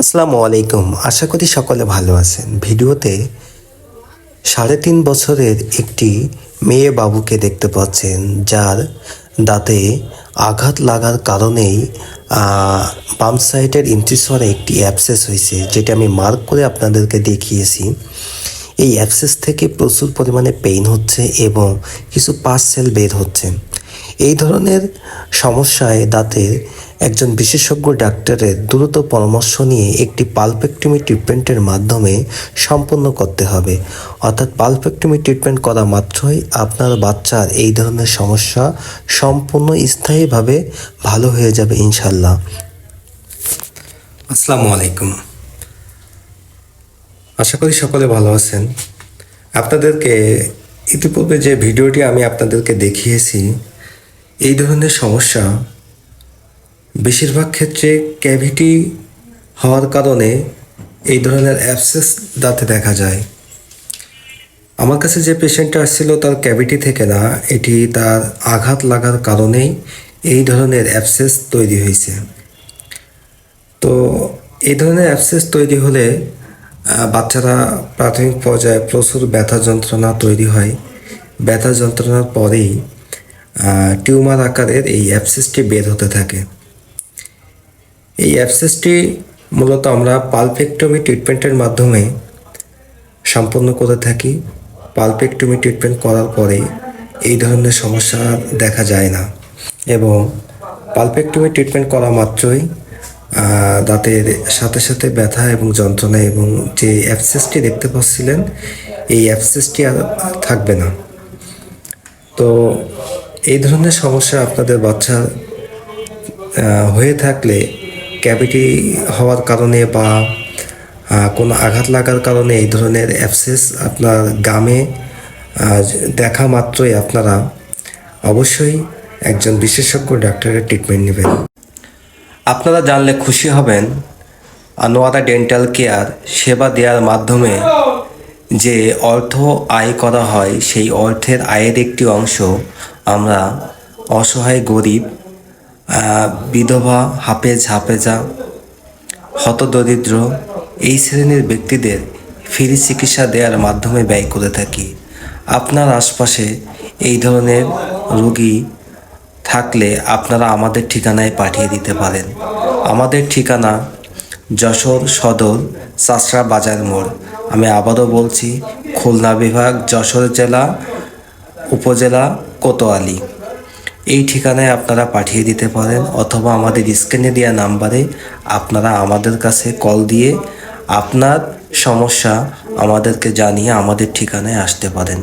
আসসালামু আলাইকুম। আশা করি সকলে ভালো আছেন। ভিডিওতে সাড়ে তিন বছরের একটি মেয়ে বাবুকে দেখতে পাচ্ছেন, যার দাঁতে আঘাত লাগার কারণেই বাম সাইডের ইন্টিসরে একটি অ্যাপসেস হয়েছে, যেটা আমি মার্ক করে আপনাদেরকে দেখিয়েছি। এই অ্যাপসেস থেকে প্রচুর পরিমাণে পেইন হচ্ছে এবং কিছু পার্সেল বের হচ্ছে। এই ধরনের সমস্যায় দাঁতের একজন বিশেষজ্ঞ ডাক্তারের দ্রুত পরামর্শ নিয়ে একটি পালপেক্টমি ট্রিটমেন্টের মাধ্যমে সম্পন্ন করতে হবে। অর্থাৎ পালপেক্টমি ট্রিটমেন্ট করা মাত্রই আপনার বাচ্চার এই ধরনের সমস্যা সম্পূর্ণ স্থায়ীভাবে ভালো হয়ে যাবে ইনশাল্লাহ আসসালামু আলাইকুম। আশা করি সকলে ভালো আছেন। আপনাদেরকে ইতিপূর্বে যে ভিডিওটি আমি আপনাদেরকে দেখিয়েছি এই ধরনের সমস্যা বেশিরভাগ ক্ষেত্রে ক্যাভিটি হওয়ার কারণে এই ধরনের অ্যাবসেস দাঁতে দেখা যায়। আমার কাছে যে পেশেন্টটা আসছিল তার ক্যাভিটি থেকে না, এটি তার আঘাত লাগার কারণেই এই ধরনের অ্যাবসেস তৈরি হয়েছে। তো এই ধরনের অ্যাবসেস তৈরি হলে বাচ্চারা প্রাথমিক পর্যায়ে প্রচুর ব্যথা যন্ত্রণা তৈরি হয়। ব্যথা যন্ত্রণার পরেই টিউমার আকারের এই অ্যাপসেসটি বের হতে থাকে। এই অ্যাপসেসটি মূলত আমরা পালপেক্টমি ট্রিটমেন্টের মাধ্যমে সম্পন্ন করে থাকি। পালপেক্টমি ট্রিটমেন্ট করার পরে এই ধরনের সমস্যা দেখা যায় না। এবং পালপেক্টমি ট্রিটমেন্ট করা মাত্রই দাঁতের সাথে সাথে ব্যথা এবং যন্ত্রণা এবং যে অ্যাবসেসটি দেখতে পাচ্ছিলেন, এই অ্যাবসেসটি আর থাকবে না। তো এই ধরনের সমস্যা আপনাদের বাচ্চার আহ, হয়ে থাকলে ক্যাভিটি হওয়ার কারণে বা কোনো আঘাত লাগার কারণে এই ধরনের অ্যাবসেস আপনার গামে দেখা মাত্রই আপনারা অবশ্যই একজন বিশেষজ্ঞ ডাক্তারের ট্রিটমেন্ট নেবেন। আপনারা জানলে খুশি হবেন আনোয়ারা ডেন্টাল কেয়ার সেবা দেওয়ার মাধ্যমে যে অর্থ আয় করা হয় সেই অর্থের আয়ের একটি অংশ আমরা অসহায় গরিব বিধবা, হাফেজ, হাফেজা, হতদরিদ্র এই শ্রেণির ব্যক্তিদের ফ্রি চিকিৎসা দেওয়ার মাধ্যমে ব্যয় করে থাকি। আপনার আশপাশে এই ধরনের রোগী থাকলে আপনারা আমাদের ঠিকানায় পাঠিয়ে দিতে পারেন। আমাদের ঠিকানা যশোর সদর চাষড়া বাজার মোড়। আমি আবারও বলছি, খুলনা বিভাগ, যশোর জেলা, উপজেলা কোতোয়ালি এই ঠিকানায় আপনারা পাঠিয়ে দিতে পারেন অথবা আমাদের স্ক্রিনে দেওয়া নাম্বারে আপনারা আমাদের কাছে কল দিয়ে আপনার সমস্যা আমাদেরকে জানিয়ে আমাদের ঠিকানায় আসতে পারেন।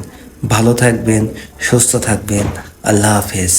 ভালো থাকবেন, সুস্থ থাকবেন। আল্লাহ হাফেজ।